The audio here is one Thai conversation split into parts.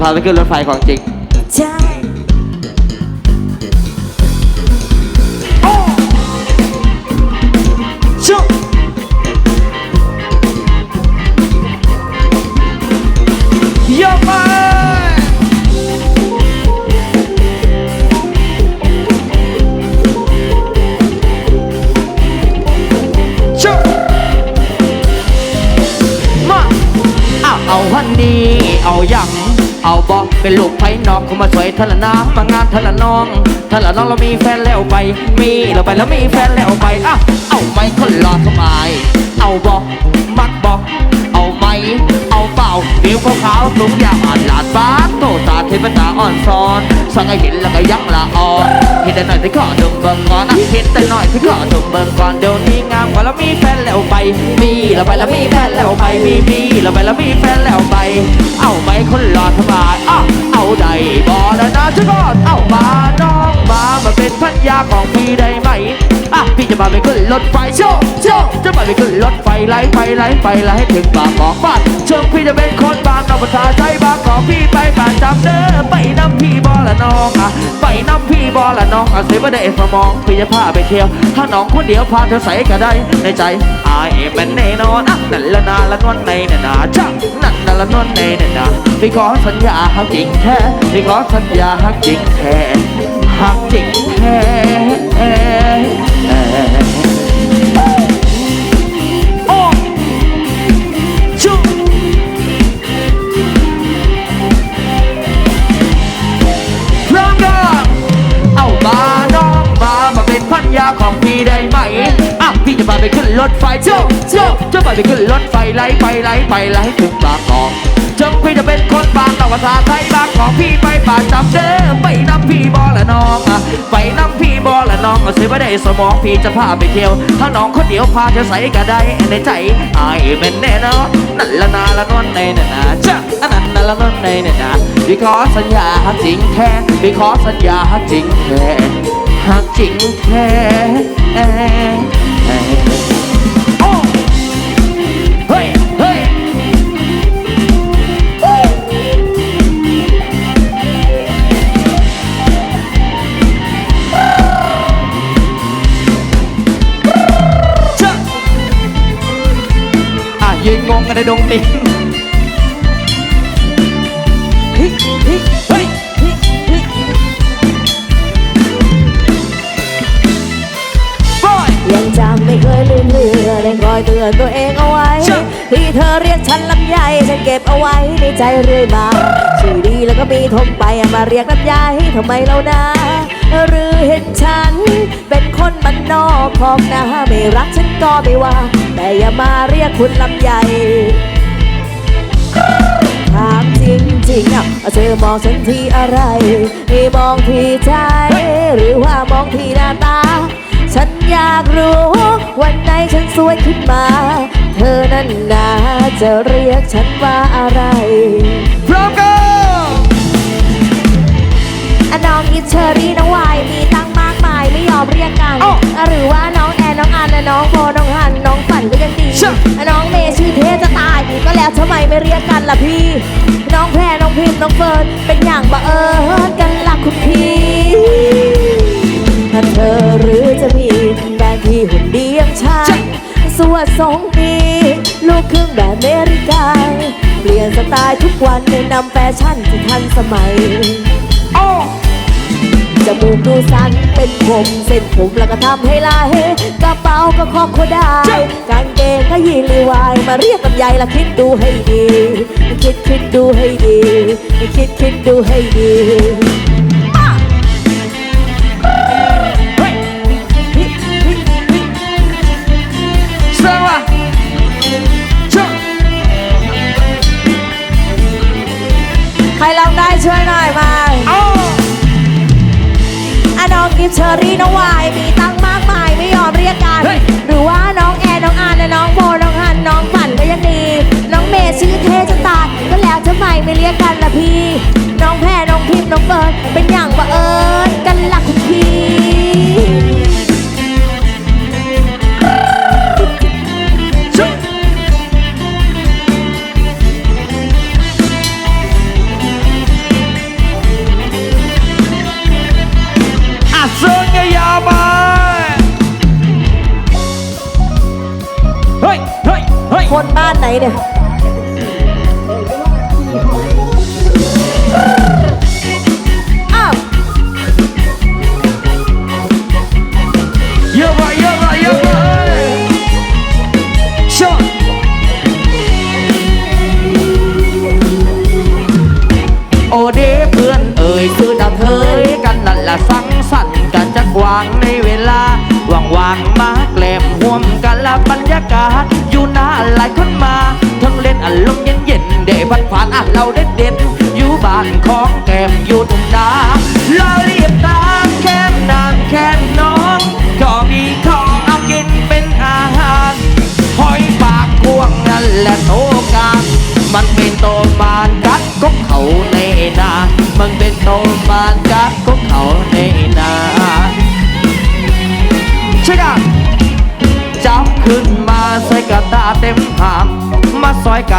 พาไปขึ้นรถไฟของจริง ใช่ เป็นลูกไผ่นอกเขามาสวยทะละนามางานทะละน้องทะละน้องเรามีแฟนแล้วไป มีเราไปแล้วมีแฟนแล้วไปอะเอาไหมคนรอสบาย เอาบอกมักบอกาวขาวสูงยาวอ่อนหลาดฟ้าโตตาเทพตาอ่อนซ้อนสังเกตแล้วก็ยักละอ่อนเห็นแต่หน่อยที่ขอดมเบิ่งก่อนอะเห็นแต่หน่อยที่ขอดมเบิ่งก่อนเดี๋ยวนี้งามกว่าแล้วมีแฟนแล้วไป มีเราไปแล้วมีแฟนแล้วไปมีมีเราไปแล้วมีแฟนแล้วไป เอาไหมคนรอสบายอะเอาใดบอแล้วนะจะกอดเอามาน้องมามาเป็นพันยาของพี่ได้ไหม พี่จะมาไปขึ้นรถไฟโชว์โชว์จะมาไปขึ้นรถไฟไล่ไปไล่ไปไล่ให้ถึงบางกอกบ้านเชิงพี่จะเป็นคนบางนอกภาษาใช้บางกอกพี่ไปบ้านจำเด้อไปน้ำพี่บอละน้องอะไปน้ำพี่บอละน้องอะเสียบ่ได้สมองพี่จะพาไปเที่ยว ถ้าน้องคนเดียวพาเธอใส่ก็ได้ในใจอายมันแน่นอนอะนั่นละนาละนวลในน่ะนะจ้ะนั่นน่ะละนวลในน่ะนะพี่ขอสัญญาฮักจริงแท้พี่ขอสัญญาฮักจริงแท้ฮักจริงแท้ รถไฟโจ้โจ้จะพาไปขึ้นรถไฟไล่ไปไล่ไปไล่ถึงบางกอกจงพี่จะเป็นคนบางนอกภาษาไทยบางของพี่ไปป่าจำเด้อไปนำพี่บอละน้องอะไปนำพี่บอละน้องเอาเสียไม่ได้สมองพี่จะพาไปเที่ยวถ้าน้องคนเดียวพาเธอใส่ก็ได้ในใจไอายเป็นแน่นอนนั่นละนาละนวลในน่ะนะจ้ะอันนั้นน่ะละนวลในน่ะนะพี่ขอสัญญาฮักจริงแท้พี่ขอสัญญาฮักจริงแท้ฮักจริงแท้ กันในดงดินเฮ้ยยังจำไม่เคยลืมเลือได้คอยเตือนตัวเองเอาไว้ ที่เธอเรียกฉันลำไยฉันเก็บเอาไว้ในใจเรื่อยมาชื่อดีแล้วก็มีทมไปมาเรียกลำไยทำไมเรานะ หรือเห็นฉัน เป็นคนบ้านนอกพอกน้าไม่รักฉันก็ไม่ว่า แต่อย่ามาเรียกคุณลำไยถามจริงๆอะเธอมองฉันที่อะไรให้มองที่ใจหรือว่ามองที่หน้าตา ฉันอยากรู้ วันไหนฉันสวยขึ้นมา เธอนั้นน่าจะเรียกฉันว่าอะไร พร้อมกัน อะน้องอิชเชอรี่น้องวายมีตั้งมากมายไม่ยอมเรียกกันอ้าวอะหรือว่าน้องแอนน้องอันและน้องโบน้องฮันน้องฝันก็ยังดีใช่อะน้องเมย์ชื่อเทจะตายก็แล้วทำไมไม่เรียกกันล่ะพี่ น้องแพรน้องพิมพ์น้องเฟิร์นเป็นอย่างบังเอิญกันล่ะคุณพี่ถ้าเธอหรือจะมีแฟนที่หุ่นดีอย่างฉันสวดทรงมีลูกครึ่งแบบอเมริกันเปลี่ยนสไตล์ทุกวันในนำแฟชั่นที่ทันสมัยโอ้ จมูกดูสันเป็นผมเส้นผมแล้วก็ทำให้ลายกระเป๋าก็คอกโคได้ กางเกงก็ยีนรีวาย มาเรียกกับยายละคิดดูให้ดี คิดคิดดูให้ดี คิดคิดดูให้ดี เชอรี่น้องวายมีตั้งมากมายไม่ยอมเรียกกันเฮ้ยหรือว่าน้องแอนน้องอานและน้องโบน้องฮันน้องฝันก็ยังดีน้องเมย์ชื่อเทจะตายก็แล้วทำไมไม่เรียกกันล่ะพี่ น้องแพรน้องพิมพ์น้องเฟิร์นเป็นอย่างบังเอิญกัน คนบ้านไหนเนี่ยอ้าวเยอะไปเยอะไปเยอะไปชอบโอเดเพื่อนเอ่ยคือดังเคยกันนั่นละสังสรรค์กันจะกวางในเวลาว่างๆมาแกล้มห่วมกันละบรรยากาศ หน้าหลายคนมา ทั้งเล่นอารมณ์เย็นเย็นเดพัดผ่านอะเราเด็ดเด็ดอยู่บ้านของแก้มอยู่ทุ่งนาเราเรี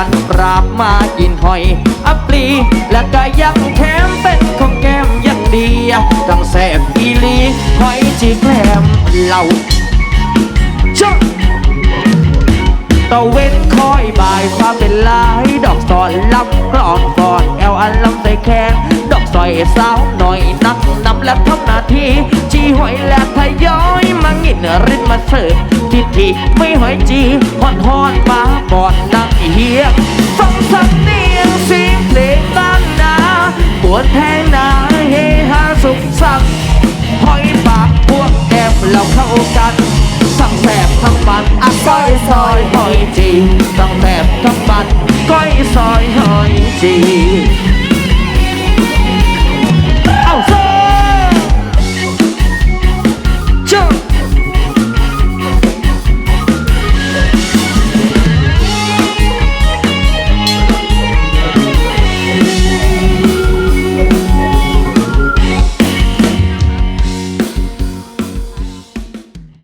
มาซอยกันปราบมากินหอยอัปลีและก็ยังแถมเป็นของแก้มยังดีทั้งแสบอีลีหอยจีแกลมเหล่าชดตะเว้นคอยบ่ายฟ้าเป็นลายดอกสอนลำกรอนฟอนแอลอันลำใส่แขนดอกซอยสาวหน่อยนักนำและทำหน้าที่จีหอยและทยอยมางินรินมาเสิร์ฟทิทีไม่หอยจีฮอนฮอนมา อยซอยหอยจีตั้งแสบต้องปันก้อยซอยหอยจี